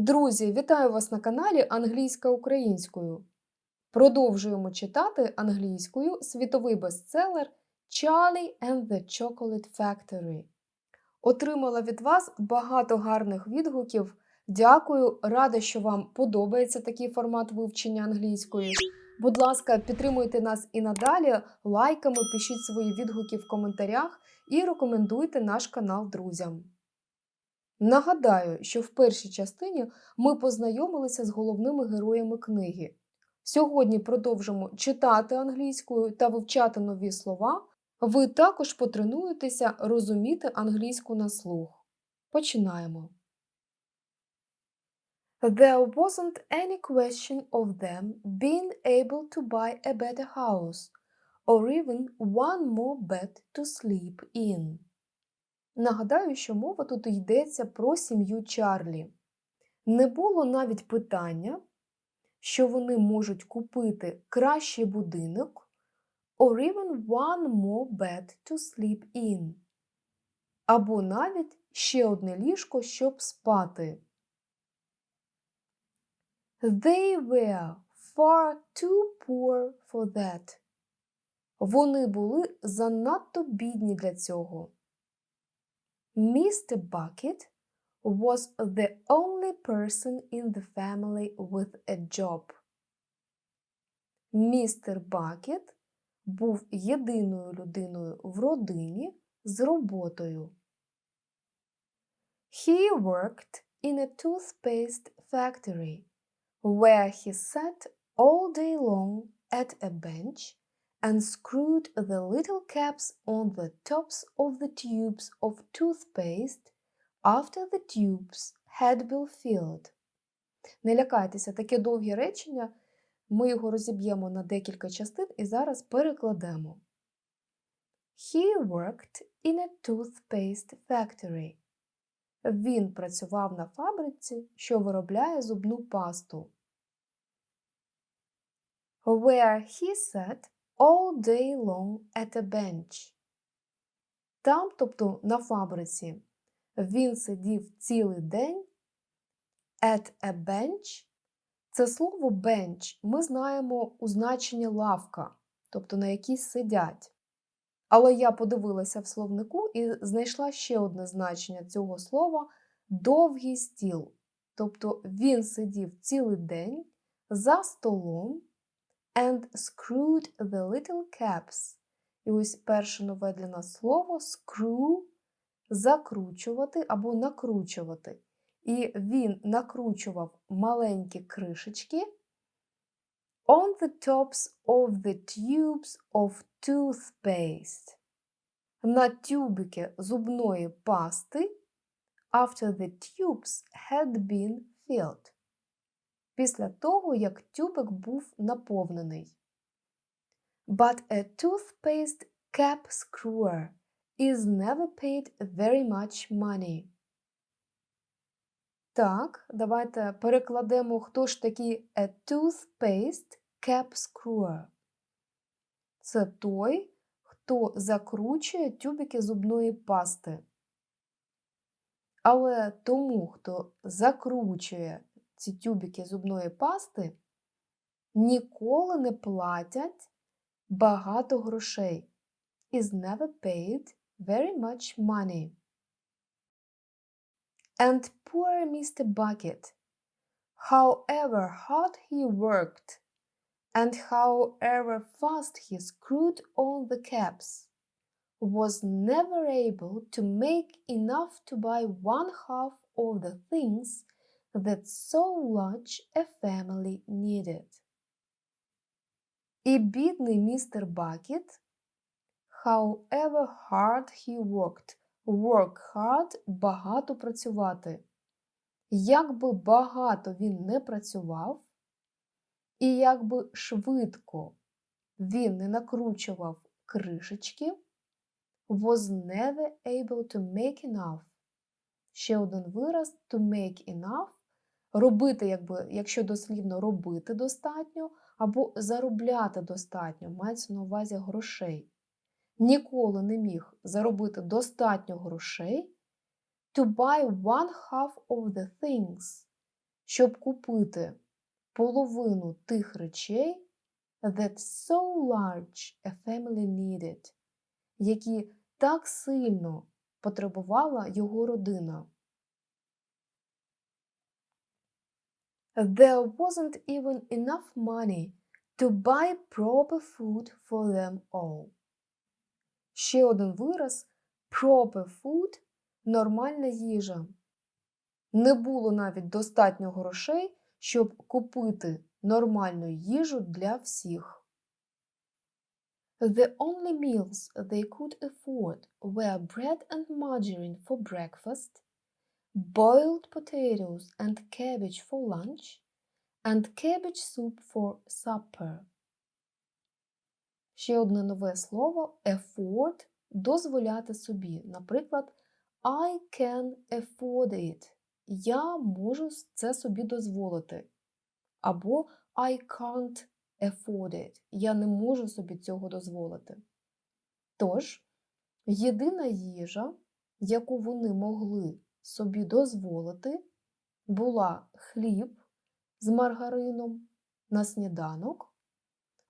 Друзі, вітаю вас на каналі Англійська українською. Продовжуємо читати англійською світовий бестселер Charlie and the Chocolate Factory. Отримала від вас багато гарних відгуків. Дякую, рада, що вам подобається такий формат вивчення англійської. Будь ласка, підтримуйте нас і надалі лайками, пишіть свої відгуки в коментарях і рекомендуйте наш канал друзям. Нагадаю, що в першій частині ми познайомилися з головними героями книги. Сьогодні продовжимо читати англійською та вивчати нові слова. Ви також потренуєтеся розуміти англійську на слух. Починаємо. There wasn't any question of them being able to buy a better house or even one more bed to sleep in. Нагадаю, що мова тут йдеться про сім'ю Чарлі. Не було навіть питання, що вони можуть купити кращий будинок or even one more bed to sleep in, або навіть ще одне ліжко, щоб спати. They were far too poor for that. Вони були занадто бідні для цього. Mr. Bucket was the only person in the family with a job. Містер Бакет був єдиною людиною в родині з роботою. He worked in a toothpaste factory where he sat all day long at a bench and screwed the little caps on the tops of the tubes of toothpaste after the tubes had been filled. Не лякайтеся, таке довге речення. Ми його розіб'ємо на декілька частин і зараз перекладемо. He worked in a toothpaste factory. Він працював на фабриці, що виробляє зубну пасту. Where he sat all day long at a bench. Там, тобто на фабриці, він сидів цілий день at a bench. Це слово bench ми знаємо у значенні лавка, тобто на якій сидять. Але я подивилася в словнику і знайшла ще одне значення цього слова довгий стіл. Тобто він сидів цілий день за столом and screwed the little caps. І ось перше нове для нас слово screw закручувати або накручувати. І він накручував маленькі кришечки on the tops of the tubes of toothpaste. На тюбики зубної пасти after the tubes had been filled після того, як тюбик був наповнений. But a toothpaste cap screwer is never paid very much money. Так, давайте перекладемо, хто ж такий a toothpaste cap screwer. Це той, хто закручує тюбики зубної пасти. Але тому, хто закручує ці тюбики зубної пасти ніколи не платять багато грошей. Is never paid very much money. And poor Mr. Bucket, however hard he worked and however fast he screwed on the caps, was never able to make enough to buy one half of the things that so large a family needed. І бідний містер Бакет, however hard he worked, work hard – багато працювати. Як би багато він не працював, і як би швидко він не накручував кришечки, was never able to make enough. Ще один вираз to make enough робити, якби, якщо дослівно робити достатньо, або заробляти достатньо, мається на увазі грошей. Ніколи не міг заробити достатньо грошей to buy one half of the things, щоб купити половину тих речей, that so large a family needed, які так сильно потребувала його родина. There wasn't even enough money to buy proper food for them all. Ще один вираз proper food нормальна їжа. Не було навіть достатньо грошей, щоб купити нормальну їжу для всіх. The only meals they could afford were bread and margarine for breakfast, boiled potatoes and cabbage for lunch, and cabbage soup for supper. Ще одне нове слово afford дозволяти собі. Наприклад, I can afford it. Я можу це собі дозволити. Або I can't afford it. Я не можу собі цього дозволити. Тож, єдина їжа, яку вони могли собі дозволити, була хліб з маргарином на сніданок,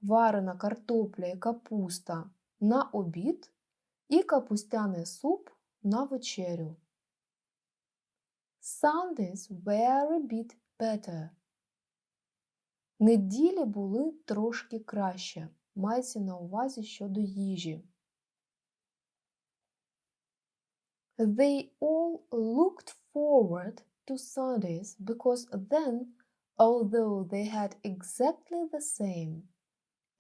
варена картопля і капуста на обід і капустяний суп на вечерю. Sundays were a bit better. Неділі були трошки краще. Мається на увазі щодо їжі. They all looked forward to Sundays because then, although they had exactly the same,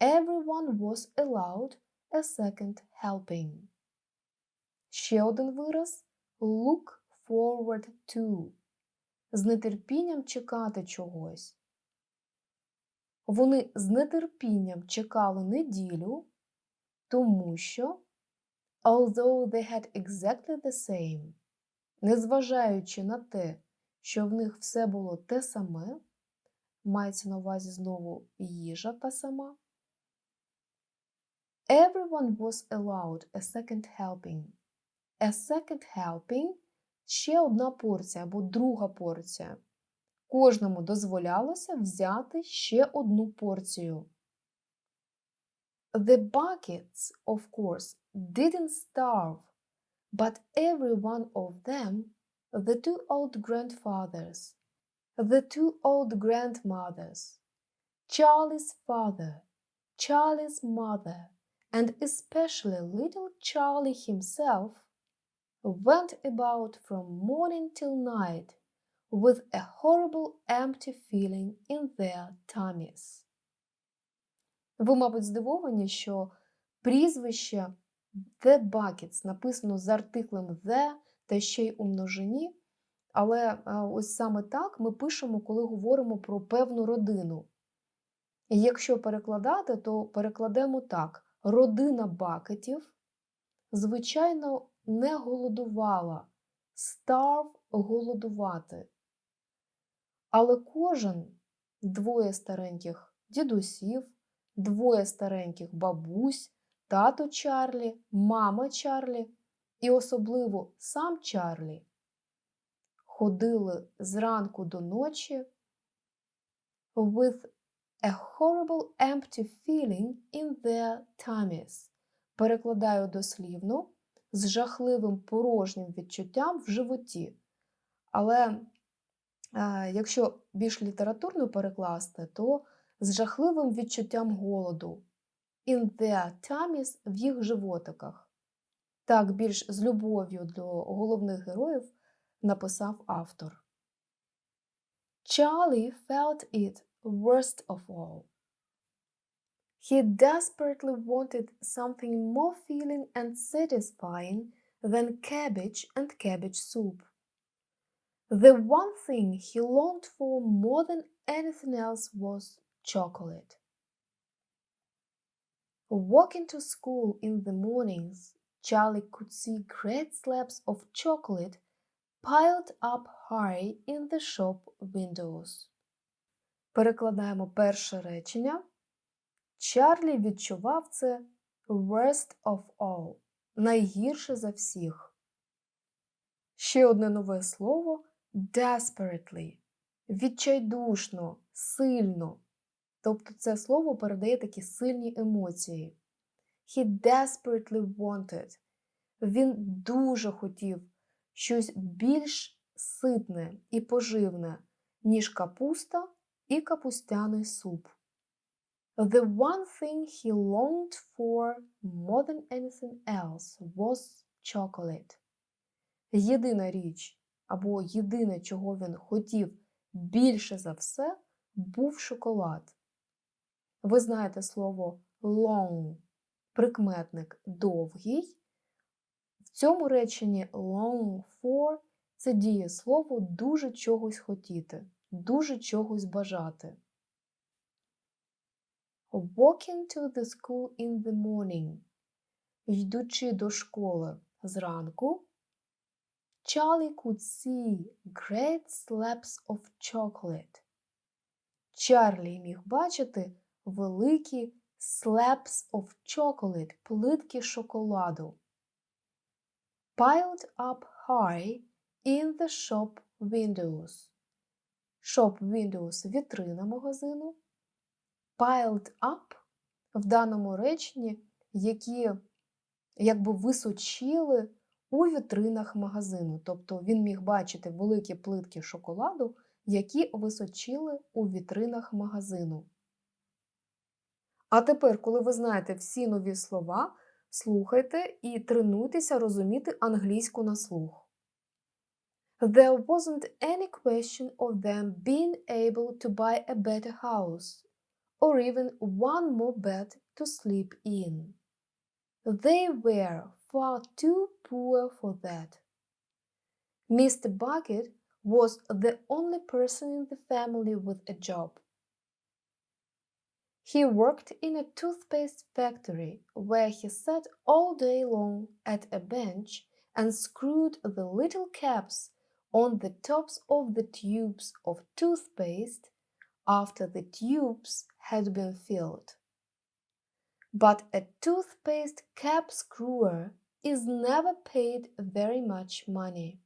everyone was allowed a second helping. Ще один вираз look forward to. З нетерпінням чекати чогось. Вони з нетерпінням чекали неділю, тому що, although they had exactly the same, незважаючи на те, що в них все було те саме, мається на увазі знову їжа та сама. Everyone was allowed a second helping. A second helping ще одна порція або друга порція. Кожному дозволялося взяти ще одну порцію. The buckets, of course, didn't starve, but every one of them, the two old grandfathers, the two old grandmothers, Charlie's father, Charlie's mother, and especially little Charlie himself, went about from morning till night with a horrible empty feeling in their tummies. Ви, мабуть, здивовані, що прізвище The Buckets написано з артиклем The та ще й у множині, але ось саме так ми пишемо, коли говоримо про певну родину. І якщо перекладати, то перекладемо так: родина бакетів, звичайно, не голодувала, starve – голодувати. Але кожен двоє стареньких дідусів, двоє стареньких бабусь, тато Чарлі, мама Чарлі і особливо сам Чарлі ходили зранку до ночі with a horrible empty feeling in their tummies. Перекладаю дослівно з жахливим порожнім відчуттям в животі. Але е, якщо більш літературно перекласти, то з жахливим відчуттям голоду in their tummies в їх животиках. Так, більш з любов'ю до головних героїв написав автор. Charlie felt it worst of all. He desperately wanted something more filling and satisfying than cabbage and cabbage soup. The one thing he longed for more than anything else was chocolate. Walking to school in the mornings, Charlie could see great slabs of chocolate piled up high in the shop windows. Перекладаємо перше речення. Чарлі відчував це worst of all найгірше за всіх. Ще одне нове слово desperately відчайдушно, сильно. Тобто це слово передає такі сильні емоції. He desperately wanted. Він дуже хотів щось більш ситне і поживне, ніж капуста і капустяний суп. The one thing he longed for more than anything else was chocolate. Єдина річ або єдине, чого він хотів більше за все, був шоколад. Ви знаєте слово long, прикметник довгий. В цьому реченні long for це дієслово дуже чогось хотіти, дуже чогось бажати. Walking to the school in the morning. Йдучи до школи зранку, Charlie could see great slabs of chocolate. Чарлі міг бачити великі slabs of chocolate, плитки шоколаду. Piled up high in the shop windows. Shop windows – вітрина магазину. Piled up в даному реченні, які якби височили у вітринах магазину. Тобто він міг бачити великі плитки шоколаду, які височили у вітринах магазину. А тепер, коли ви знаєте всі нові слова, слухайте і тренуйтеся розуміти англійську на слух. There wasn't any question of them being able to buy a better house or even one more bed to sleep in. They were far too poor for that. Mr. Bucket was the only person in the family with a job. He worked in a toothpaste factory where he sat all day long at a bench and screwed the little caps on the tops of the tubes of toothpaste after the tubes had been filled. But a toothpaste cap screwer is never paid very much money.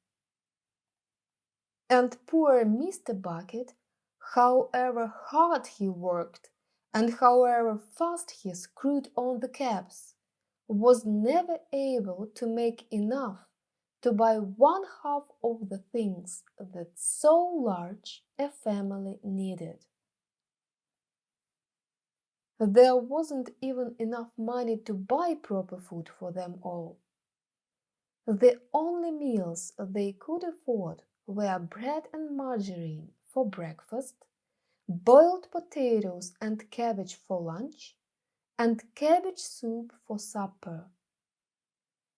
And poor Mr. Bucket, however hard he worked and however fast he screwed on the caps, was never able to make enough to buy one half of the things that so large a family needed. There wasn't even enough money to buy proper food for them all. The only meals they could afford were bread and margarine for breakfast, boiled potatoes and cabbage for lunch, and cabbage soup for supper.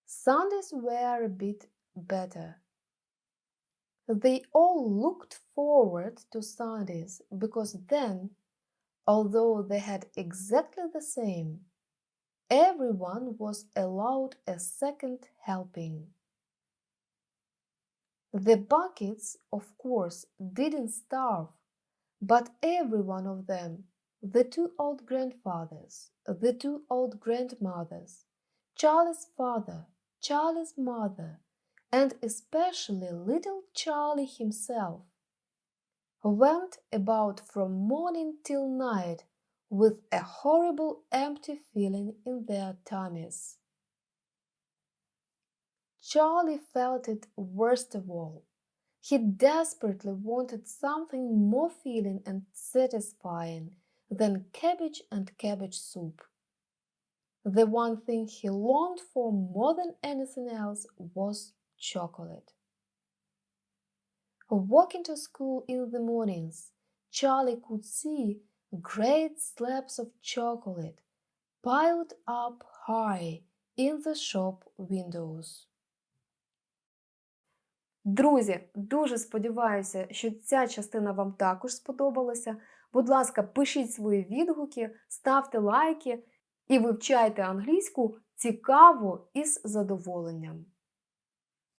Sundays were a bit better. They all looked forward to Sundays because then, although they had exactly the same, everyone was allowed a second helping. The buckets, of course, didn't starve, but every one of them, the two old grandfathers, the two old grandmothers, Charlie's father, Charlie's mother, and especially little Charlie himself, went about from morning till night with a horrible empty feeling in their tummies. Charlie felt it worst of all. He desperately wanted something more filling and satisfying than cabbage and cabbage soup. The one thing he longed for more than anything else was chocolate. Walking to school in the mornings, Charlie could see great slabs of chocolate piled up high in the shop windows. Друзі, дуже сподіваюся, що ця частина вам також сподобалася. Будь ласка, пишіть свої відгуки, ставте лайки і вивчайте англійську цікаво і з задоволенням.